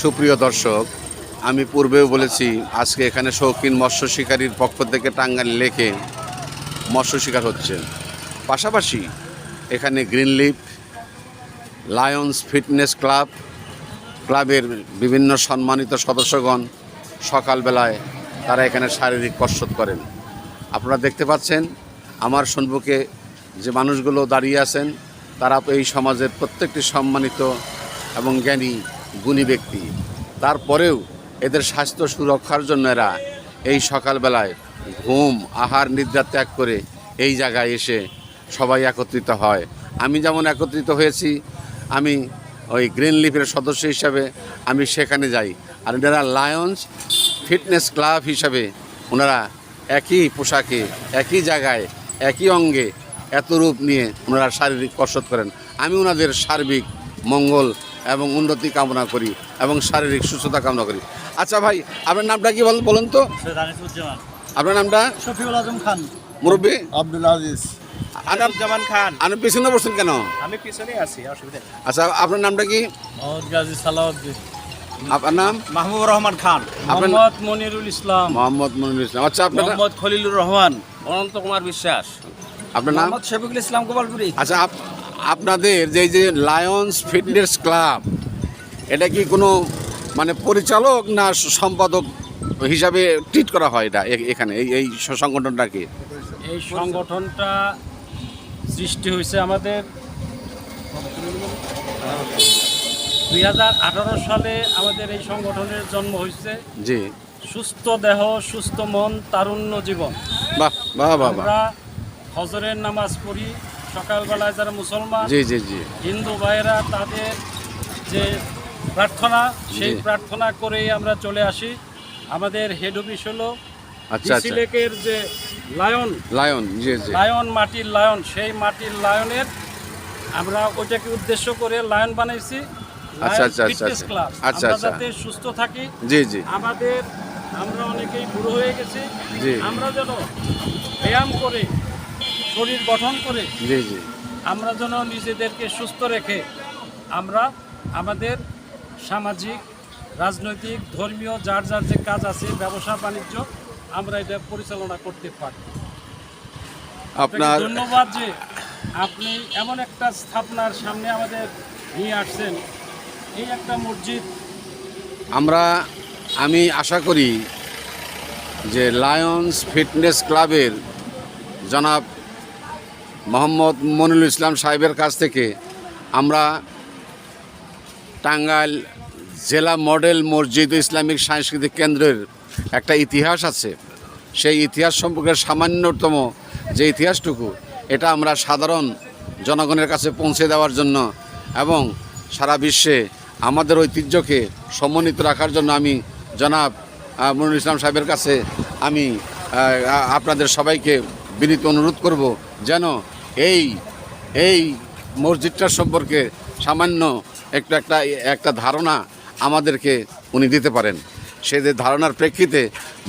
সুপ্রিয় দর্শক, আমি পূর্বেও বলেছি, আজকে এখানে শৌখিন মৎস্য শিকারীর পক্ষ থেকে টাঙ্গাইল লেকে মৎস্য শিকার হচ্ছে। পাশাপাশি এখানে গ্রিনলিফ লায়ন্স ফিটনেস ক্লাব, ক্লাবের বিভিন্ন সম্মানিত সদস্যগণ সকালবেলায় তারা এখানে শারীরিক কসরত করেন। আপনারা দেখতে পাচ্ছেন, আমার সম্মুখে যে মানুষগুলো দাঁড়িয়ে আছেন, তারা এই সমাজের প্রত্যেকটি সম্মানিত এবং জ্ঞানী গুণী ব্যক্তি। তারপরেও এদের স্বাস্থ্য সুরক্ষার জন্য এরা এই সকালবেলায় ঘুম, আহার, নিদ্রা ত্যাগ করে এই জায়গায় এসে সবাই একত্রিত হয়। আমি যেমন একত্রিত হয়েছি, আমি ওই গ্রিন লিফের সদস্য হিসাবে আমি সেখানে যাই। আর এনারা লায়ন্স ফিটনেস ক্লাব হিসাবে ওনারা একই পোশাকে, একই জায়গায়, একই অঙ্গে এত রূপ নিয়ে ওনারা শারীরিক কসরত করেন। আমি ওনাদের সার্বিক মঙ্গল এবং উন্নতি কামনা করি এবং শারীরিক সুস্থতা কামনা করি। আচ্ছা ভাই আপনার নামটা কি বল বলুন তো? আপনার নামটা? শফিউল আজম খান। মুরব্বী? আব্দুল আজিজ। আনিসুজ্জামান খান। আপনি পিছনে বসছেন কেন? আমি পিছনে আছি অসুবিধা আচ্ছা আপনার নামটা কি? মোহাম্মদ গাজী সালাউদ্দিন। আপনার নাম? মাহবুবুর রহমান খান। মোহাম্মদ মনিরুল ইসলাম। মোহাম্মদ মনিরুল ইসলাম। আচ্ছা আপনার মোহাম্মদ খলিলুর রহমান। অনন্ত কুমার বিশ্বাস। আপনার নাম? মোহাম্মদ শফিকুল ইসলাম গোপালপুরি। আচ্ছা আপ- আপনাদের যে যে লায়ন্স ফিটনেস ক্লাব এটা কি কোনো মানে পরিচালক না সম্পাদক হিসাবে ট্রিট করা হয় এটা এখানে এই এই সংগঠনটাকে এই সংগঠনটা সৃষ্টি হয়েছে আমাদের দুই হাজার আঠারো সালে আমাদের এই সংগঠনের জন্ম হয়েছে। জি। সুস্থ দেহ সুস্থ মন তারুণ্য জীবন। বাহ বাহ বাহ বাহ। আমরা হজরের নামাজ পড়ি সকালবেলায় যারা মুসলমান জি জি জি। হিন্দু ভাইয়েরা তাদের যে প্রার্থনা সেই প্রার্থনা করেই আমরা চলে আসি। আমাদের হেড অফিস হলো আচ্ছা আচ্ছা। লেকের যে লায়ন লায়ন জি জি। লায়ন মাটির লায়ন সেই মাটির লায়নের আমরা ওইটাকে উদ্দেশ্য করে লায়ন বানাইছি। আচ্ছা, আচ্ছা, আচ্ছা, আচ্ছা। আচ্ছা, আচ্ছা। যাতে সুস্থ থাকি জি জি। আমাদের আমরা অনেকেই বুড়ো হয়ে গেছি। জি। আমরা যেন ব্যায়াম করে শরীর গঠন করে জি জি। আমরা যেন নিজেদেরকে সুস্থ রেখে আমরা আমাদের সামাজিক রাজনৈতিক ধর্মীয় যার যার যে কাজ আছে ব্যবসা বাণিজ্য আমরা এটা পরিচালনা করতে পারি। আপনার ধন্যবাদ যে আপনি এমন একটা স্থাপনার সামনে আমাদের নিয়ে আসছেন। এই একটা মসজিদ আমরা আমি আশা করি যে লায়ন্স ফিটনেস ক্লাবের জনাব মোহাম্মদ মনিরুল ইসলাম সাহেবের কাছ থেকে আমরা টাঙ্গাইল জেলা মডেল মসজিদ ইসলামিক সাংস্কৃতিক কেন্দ্রের একটা ইতিহাস আছে। সেই ইতিহাস সম্পর্কে সামান্যতম যে ইতিহাসটুকু, এটা আমরা সাধারণ জনগণের কাছে পৌঁছে দেওয়ার জন্য এবং সারা বিশ্বে আমাদের ঐতিহ্যকে সমন্বিত রাখার জন্য আমি জনাব মনুল ইসলাম সাহেবের কাছে আমি আপনাদের সবাইকে বিনীত অনুরোধ করব যেন এই এই মসজিদটার সম্পর্কে সামান্য একটু একটা একটা ধারণা আমাদেরকে উনি দিতে পারেন। সেই ধারণার প্রেক্ষিতে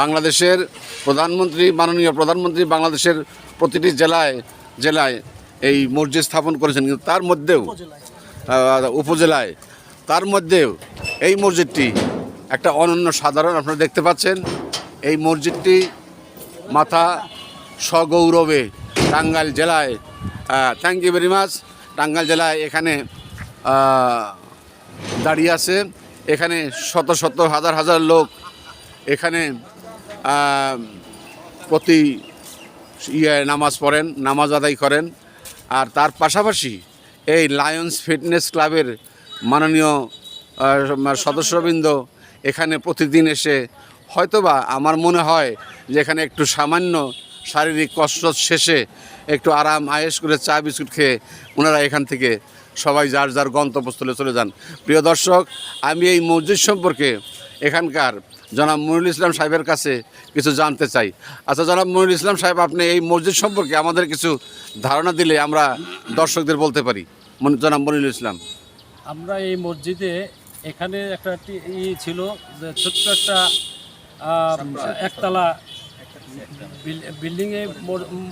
বাংলাদেশের প্রধানমন্ত্রী, মাননীয় প্রধানমন্ত্রী বাংলাদেশের প্রতিটি জেলায় জেলায় এই মসজিদ স্থাপন করেছেন। কিন্তু তার মধ্যেও উপজেলায়, তার মধ্যেও এই মসজিদটি একটা অনন্য সাধারণ আপনারা দেখতে পাচ্ছেন। এই মসজিদটি মাথা সগৌরবে টাঙ্গাইল জেলায় thank you very much Tangail জেলায় এখানে দাঁড়িয়ে আছে। এখানে শত শত, হাজার হাজার লোক এখানে প্রতি ইয়ে নামাজ পড়েন, নামাজ আদায় করেন। আর তার পাশাপাশি এই লায়ন্স ফিটনেস ক্লাবের মাননীয় সদস্যবৃন্দ এখানে প্রতিদিন এসে হয়তোবা আমার মনে হয় যে এখানে একটু সামান্য শারীরিক কসরত শেষে একটু আরাম আয়েস করে চা বিস্কুট খেয়ে ওনারা এখান থেকে সবাই যার যার গন্তব্যস্থলে চলে যান। প্রিয় দর্শক আমি এই মসজিদ সম্পর্কে এখানকার জনাব মনিরুল ইসলাম সাহেবের কাছে কিছু জানতে চাই। আচ্ছা জনাব মনিরুল ইসলাম সাহেব আপনি এই মসজিদ সম্পর্কে আমাদের কিছু ধারণা দিলে আমরা দর্শকদের বলতে পারি। মন- জনাব মনিরুল ইসলাম। আমরা এই মসজিদে এখানে একটা ই ছিল যে ছোট্ট একটা একতলা বিল্ডিংয়ে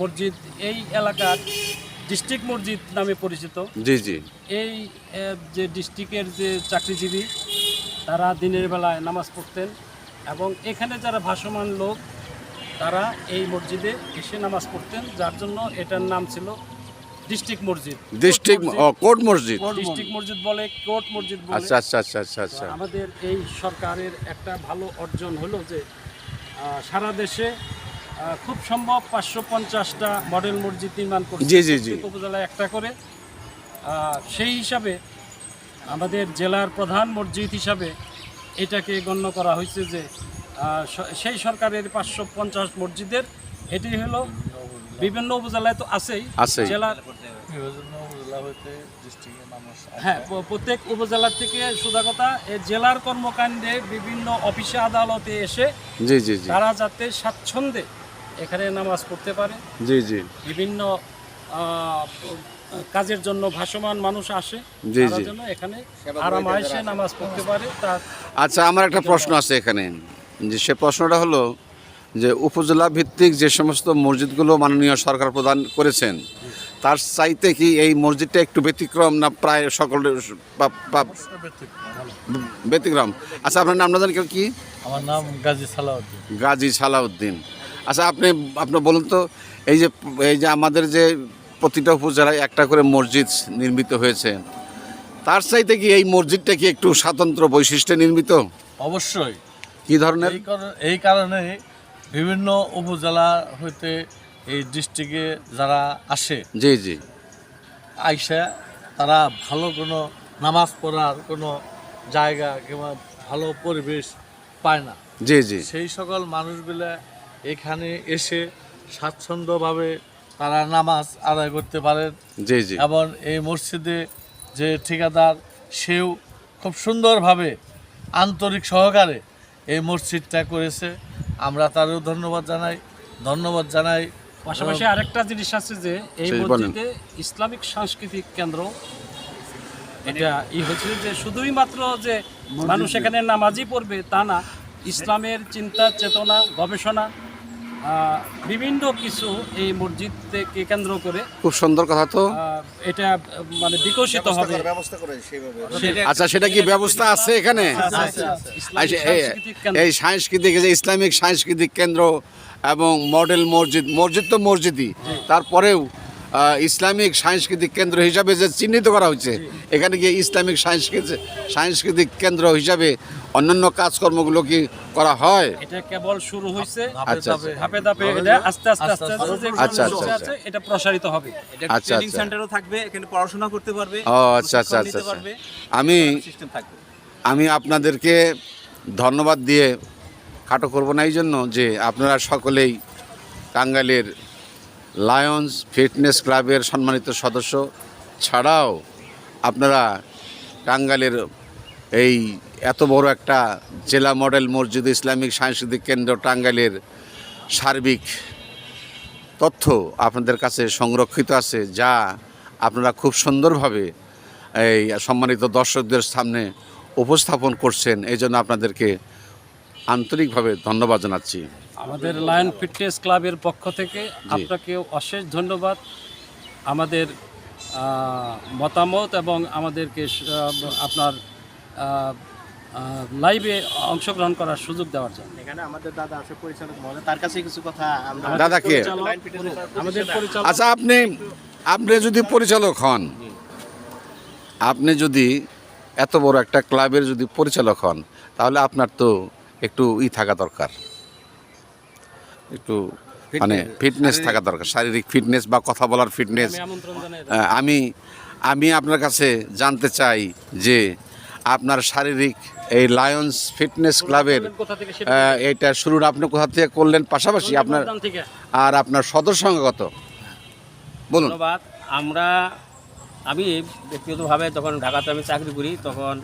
মসজিদ এই এলাকার ডিস্ট্রিক্ট মসজিদ নামে পরিচিত। জি জি। এই যে ডিস্ট্রিক্টের যে চাকরিজীবী তারা দিনের বেলায় নামাজ পড়তেন এবং এখানে যারা ভাসমান লোক তারা এই মসজিদে এসে নামাজ পড়তেন যার জন্য এটার নাম ছিল ডিস্ট্রিক্ট মসজিদ। ডিস্ট্রিক্ট কোর্ট মসজিদ। ডিস্ট্রিক্ট মসজিদ বলে কোর্ট মসজিদ বলে। আচ্ছা আচ্ছা আচ্ছা আচ্ছা আচ্ছা। আমাদের এই সরকারের একটা ভালো অর্জন হলো যে সারা দেশে খুব সম্ভব পাঁচশো পঞ্চাশটা মডেল মসজিদ নির্মাণ করছে জি, জি, জি। উপজেলায় একটা করে সেই হিসাবে আমাদের জেলার প্রধান মসজিদ হিসাবে এটাকে গণ্য করা হয়েছে যে সেই সরকারের পাঁচশো পঞ্চাশ মসজিদের এটি হলো বিভিন্ন উপজেলায় তো আছেই। জেলার হ্যাঁ প্রত্যেক উপজেলার থেকে সোজা কথা জেলার কর্মকাণ্ডে বিভিন্ন অফিসে আদালতে এসে তারা যাতে স্বাচ্ছন্দ্যে এখানে নামাজ পড়তে পারে। জি জি। বিভিন্ন কাজের জন্য ভাসমান মানুষ আসে। জি, তারা জি। এখানে আরামায়েসে নামাজ পড়তে পারে তার আচ্ছা আমার একটা প্রশ্ন আছে এখানে। যে সে প্রশ্নটা হলো যে উপজেলা ভিত্তিক যে সমস্ত মসজিদগুলো মাননীয় সরকার প্রদান করেছেন তার চাইতে কি এই মসজিদটা একটু ব্যতিক্রম না প্রায় বা- ব্যতিক্রম? আচ্ছা আপনার নাম না জানি কি? আমার নাম গাজী সালাউদ্দিন। গাজী সালাউদ্দিন। আচ্ছা আপনি আপনি বলুন তো এই যে এই যে আমাদের যে প্রতিটা উপজেলায় একটা করে মসজিদ নির্মিত হয়েছে তার চাইতে কি এই মসজিদটা কি একটু স্বাতন্ত্র বৈশিষ্ট্যে নির্মিত? অবশ্যই। কি ধরনের? এই কারণে বিভিন্ন উপজেলা হইতে এই ডিস্ট্রিক্টে যারা আসে জি জি। আইসা তারা ভালো কোনো নামাজ পড়ার কোনো জায়গা কিংবা ভালো পরিবেশ পায় না। জি জি। সেই সকল মানুষগুলা এখানে এসে স্বাচ্ছন্দ্যভাবে তারা নামাজ আদায় করতে পারেন। জি জি। এবং এই মসজিদে যে ঠিকাদার সেও খুব সুন্দরভাবে আন্তরিক সহকারে এই মসজিদটা করেছে। আমরা তারও ধন্যবাদ জানাই ধন্যবাদ জানাই। পাশাপাশি আরেকটা জিনিস আছে যে এই মসজিদে ইসলামিক সাংস্কৃতিক কেন্দ্র এটা ই হচ্ছে যে শুধুই মাত্র যে মানুষ এখানে নামাজই পড়বে তা না ইসলামের চিন্তা চেতনা গবেষণা বিভিন্ন কিছু এই মসজিদকে কেন্দ্র করে খুব সুন্দর কথা তো। এটা মানে বিকশিত হবে। আচ্ছা সেটা কি ব্যবস্থা আছে এখানে? আচ্ছা, এই- সাংস্কৃতিক কেন্দ্র। এই সাংস্কৃতিক যে ইসলামিক সাংস্কৃতিক কেন্দ্র এবং মডেল মসজিদ মসজিদ তো মসজিদই। তারপরেও আহ, ইসলামিক সাংস্কৃতিক কেন্দ্র হিসাবে যে চিহ্নিত করা হয়েছে এখানে গিয়ে ইসলামিক সাংস্কৃতিক সাংস্কৃতিক কেন্দ্র হিসাবে অন্যান্য কাজকর্মগুলো কি করা হয়? এটা কেবল শুরু হয়েছে আচ্ছা, ধাপে ধাপে ধাপে এটা আস্তে আস্তে আস্তে আস্তে আচ্ছা, আচ্ছা, এটা প্রসারিত হবে। আচ্ছা, ট্রেনিং আচ্ছা। সেন্টারও থাকবে এখানে পড়াশোনা করতে পারবে ও আচ্ছা আচ্ছা আচ্ছা আচ্ছা। আমি আমি আপনাদেরকে ধন্যবাদ দিয়ে খাটো করব না এই জন্য যে আপনারা সকলেই টাঙ্গাইলের লায়ন্স ফিটনেস ক্লাবের সম্মানিত সদস্য। ছাড়াও আপনারা টাঙ্গাইলের এই এত বড় একটা জেলা মডেল মসজিদ ইসলামিক সাংস্কৃতিক কেন্দ্র টাঙ্গাইলের সার্বিক তথ্য আপনাদের কাছে সংরক্ষিত আছে, যা আপনারা খুব সুন্দরভাবে এই সম্মানিত দর্শকদের সামনে উপস্থাপন করছেন। এই জন্য আপনাদেরকে আন্তরিকভাবে ধন্যবাদ জানাচ্ছি। আমাদের লায়ন ফিটনেস ক্লাবের পক্ষ থেকে আপনাকে অশেষ ধন্যবাদ। আমাদের মতামত এবং আমাদেরকে আপনার লাইভে অংশগ্রহণ করার সুযোগ দেওয়ার জন্য। এখানে আমাদের দাদা আছে পরিচালক মহোদয়। তার কাছে কিছু কথা দাদা কে? আমাদের পরিচালক আচ্ছা আপনি আপনি যদি পরিচালক হন আপনি যদি এত বড় একটা ক্লাবের যদি পরিচালক হন তাহলে আপনার তো একটু ই থাকা দরকার। একটু মানে ফিটনেস থাকা দরকার শারীরিক ফিটনেস বা কথা বলার ফিটনেস আমি আমি আপনার কাছে জানতে চাই যে আপনার শারীরিক এই লায়ন্স ফিটনেস ক্লাবের এটা শুরুর আপনি কোথা থেকে করলেন? পাশাপাশি আপনার আর আপনার সদস্য সংখ্যা কত? বলুন। আমরা আমি ব্যক্তিগতভাবে যখন ঢাকাতে আমি চাকরি করি তখন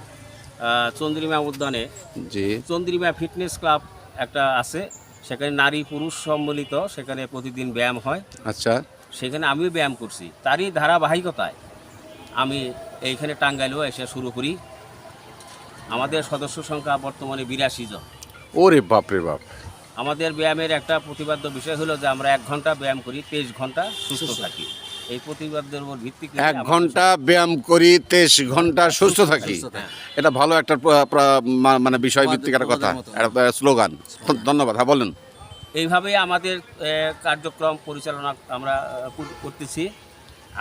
চন্দ্রিমা উদ্যানে। জি। চন্দ্রিমা ফিটনেস ক্লাব একটা আছে সেখানে নারী পুরুষ সম্মিলিত সেখানে প্রতিদিন ব্যায়াম হয়। আচ্ছা। সেখানে আমিও ব্যায়াম করছি। তারই ধারাবাহিকতায় আমি এইখানে টাঙ্গাইলেও এসে শুরু করি। আমাদের সদস্য সংখ্যা বর্তমানে বিরাশি জন। ওরে বাপ রে বাপ। আমাদের ব্যায়ামের একটা প্রতিবাদ্য বিষয় হলো যে আমরা এক ঘণ্টা ব্যায়াম করি তেইশ ঘণ্টা সুস্থ। থাকি। এই প্রতিবাদের উপর ভিত্তি করে এক ঘণ্টা ব্যায়াম করি তেইশ ঘণ্টা সুস্থ থাকি। এটা ভালো একটা মানে বিষয় ভিত্তিক একটা কথা। একটা স্লোগান। ধন্যবাদ হ্যাঁ বলেন। এইভাবে আমাদের কার্যক্রম পরিচালনা আমরা করতেছি।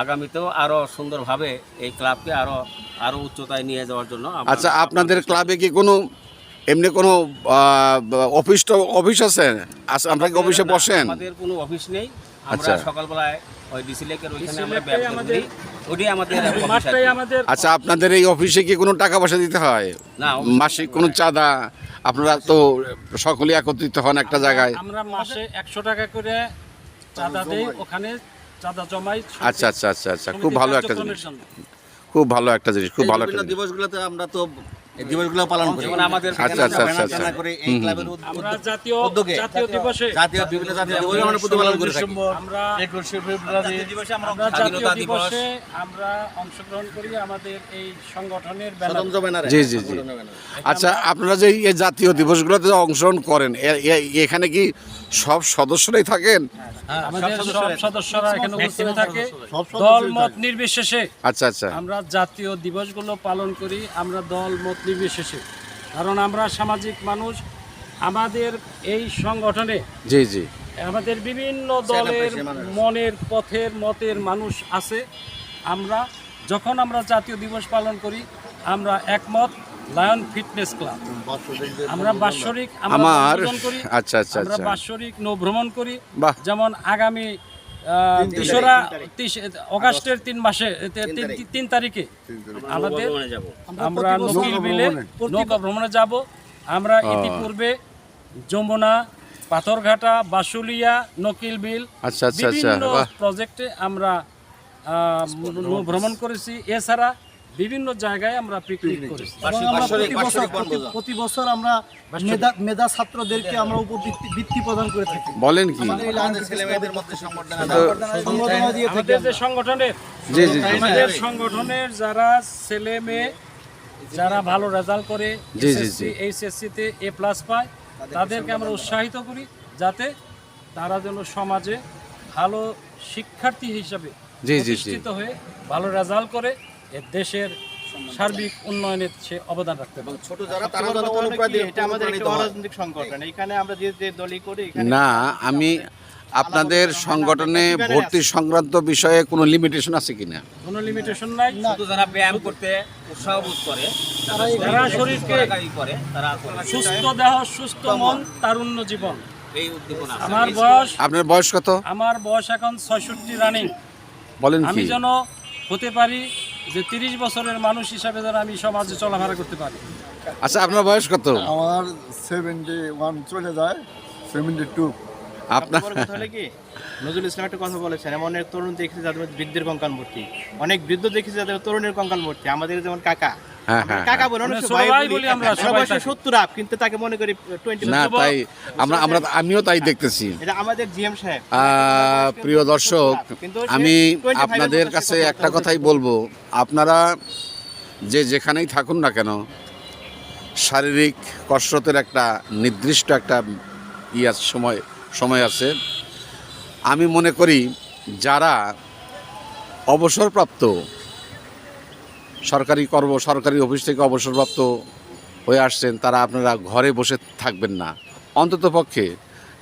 আগামীতেও আরও সুন্দরভাবে এই ক্লাবকে আরও আরও উচ্চতায় নিয়ে যাওয়ার জন্য আচ্ছা আপনাদের ক্লাবে কি কোনো এমনি কোনো অফিস অফিস আছে? আছে আপনারা কি অফিসে বসেন? আমাদের কোনো অফিস নেই। আমরা আচ্ছা। সকালবেলায় ওই ডিসি লেকের ওইখানে আমরা ব্যায়াম করি। ওটাই আমাদের মাঠটাই আমাদের আচ্ছা আপনাদের এই অফিসে কি কোনো টাকা পয়সা দিতে হয়? না মাসিক কোনো চাঁদা? আপনারা তো সকলে একত্রিত হন একটা জায়গায়। আমরা মাসে একশো টাকা করে চাঁদা দেই ওখানে চাঁদা জমাই আচ্ছা আচ্ছা আচ্ছা আচ্ছা খুব ভালো একটা জিনিস। খুব ভালো একটা জিনিস খুব ভালো একটা দিবসগুলোতে আমরা তো এই দিবসগুলো পালন করি। যেমন আমাদের আচ্ছা, আচ্ছা, আচ্ছা, আচ্ছা। করে এই ক্লাবের আমরা জাতীয় জাতীয় দিবসে। জাতীয় বিভিন্ন জাতীয় দিবসে আমরা প্রতিপালন করে থাকি। আমরা একুশে ফেব্রুয়ারি আমরা জাতীয় দিবসে আমরা অংশগ্রহণ করি আমাদের এই সংগঠনের স্বতন্ত্র ব্যানারে। জি, জি, জি। আচ্ছা আপনারা যে এই জাতীয় দিবসগুলোতে অংশগ্রহণ করেন এখানে কি সব সদস্যরাই থাকেন? আমাদের সব সদস্যরা এখানে উপস্থিত থাকে। দল মত নির্বিশেষে আচ্ছা আচ্ছা। আমরা জাতীয় দিবসগুলো পালন করি। আমরা দল মত নির্বিশেষে কারণ আমরা সামাজিক মানুষ আমাদের এই সংগঠনে জি জি। আমাদের বিভিন্ন দলের মনের পথের মতের মানুষ আছে। আমরা যখন আমরা জাতীয় দিবস পালন করি আমরা একমত লায়ন ফিটনেস ক্লাব। আমরা বাৎসরিক আমরা আচ্ছা আচ্ছা আমরা আচ্ছা। বাৎসরিক নৌ ভ্রমণ করি। যেমন আগামী তেসরা অগাস্টের তিন মাসে তিন- তারিখে। আমাদের আমরা নকিল বিলে নৌকা ভ্রমণে। যাব। আমরা ইতিপূর্বে যমুনা পাথরঘাটা বাসুলিয়া নকিল বিল আচ্ছা আচ্ছা আচ্ছা বিভিন্ন প্রজেক্টে আমরা আহ, ভ্রমণ করেছি। এছাড়া বিভিন্ন জায়গায় আমরা পিকনিক করেছি। প্রতি বছর আমরা মেধা মেধা ছাত্রদেরকে আমরা উপবৃত্তি বৃত্তি প্রদান করে থাকি। বলেন কি? আমাদের যে সংগঠনের জি জি জি। আমাদের সংগঠনের যারা ছেলে মেয়ে যারা ভালো রেজাল্ট করে জি, জি, জি। এইচএসসিতে এ প্লাস পায় তাদেরকে আমরা উৎসাহিত করি যাতে তারা যেন সমাজে ভালো শিক্ষার্থী হিসাবে জি, জি, জি। প্রতিষ্ঠিত হয়ে ভালো রেজাল্ট করে। দেশের সার্বিক উন্নয়নে সে অবদান রাখতে পারে। ছোট যারা তারা যেন অনুপ্রাণিত এটা আমাদের একটা হয়। সংগঠন। এখানে আমরা যে যে দলই করি এখানে না আমি আপনাদের সংগঠনে ভর্তি সংক্রান্ত বিষয়ে কোনো লিমিটেশন আছে কিনা? কোনো লিমিটেশন নাই। শুধু যারা ব্যায়াম করতে উৎসাহ বোধ করে যারা শরীরকে করে তারা সুস্থ দেহ সুস্থ মন তারুণ্য জীবন। এই উদ্দীপনা আমার বয়স আপনার বয়স কত? আমার বয়স এখন ছয়ষট্টি রানিং বলেন আমি যেন হতে পারি যে তিরিশ বছরের মানুষ হিসাবে যেন আমি সমাজে চলাফেরা করতে পারি। আচ্ছা আপনার বয়স কত? আমার সেভেন্টি ওয়ান চলে যায় সেভেন্টি টু আপনার তাহলে কি? নজরুল ইসলাম একটা কথা বলেছেন এমন অনেক তরুণ দেখেছি যাদের বৃদ্ধের কঙ্কাল মূর্তি। অনেক বৃদ্ধ দেখেছি যাদের তরুণের কঙ্কাল মূর্তি আমাদের যেমন কাকা। কাকা বলে অনেক মানে সবাই বলি আমরা, সবাই তাকে। সত্তর আপ কিন্তু তাকে মনে করি টোয়েন্টি না তাই আমরা আমরা আমিও তাই দেখতেছি। এটা আমাদের জিএম সাহেব। প্রিয় দর্শক আমি আপনাদের কাছে একটা কথাই বলব। আপনারা যে যেখানেই থাকুন না কেন শারীরিক কসরতের একটা নির্দিষ্ট একটা ইয়ে আছে, সময় সময় আছে। আমি মনে করি যারা অবসরপ্রাপ্ত সরকারি কর্ম, সরকারি অফিস থেকে অবসরপ্রাপ্ত হয়ে আসছেন, তারা আপনারা ঘরে বসে থাকবেন না। অন্ততপক্ষে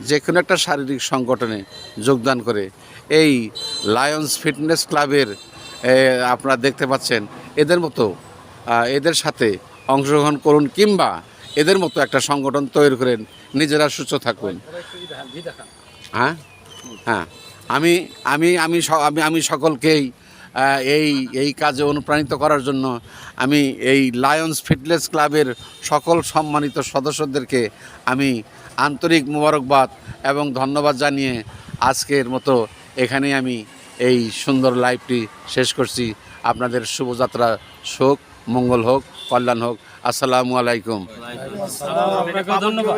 যে কোনো একটা শারীরিক সংগঠনে যোগদান করে এই লায়ন্স ফিটনেস ক্লাবের আপনারা দেখতে পাচ্ছেন, এদের মতো এদের সাথে অংশগ্রহণ করুন কিংবা এদের মতো একটা সংগঠন তৈরি করেন, নিজেরা সুস্থ থাকবেন হ্যাঁ? হ্যাঁ। আমি আমি আমি আমি সকলকেই এই এই কাজে অনুপ্রাণিত করার জন্য আমি এই লায়ন্স ফিটনেস ক্লাবের সকল সম্মানিত সদস্যদেরকে আমি আন্তরিক মোবারকবাদ এবং ধন্যবাদ জানিয়ে আজকের মতো এখানেই আমি এই সুন্দর লাইভটি শেষ করছি। আপনাদের শুভযাত্রা শোক মঙ্গল হোক কল্যাণ হোক। আসসালামু আলাইকুম। ধন্যবাদ।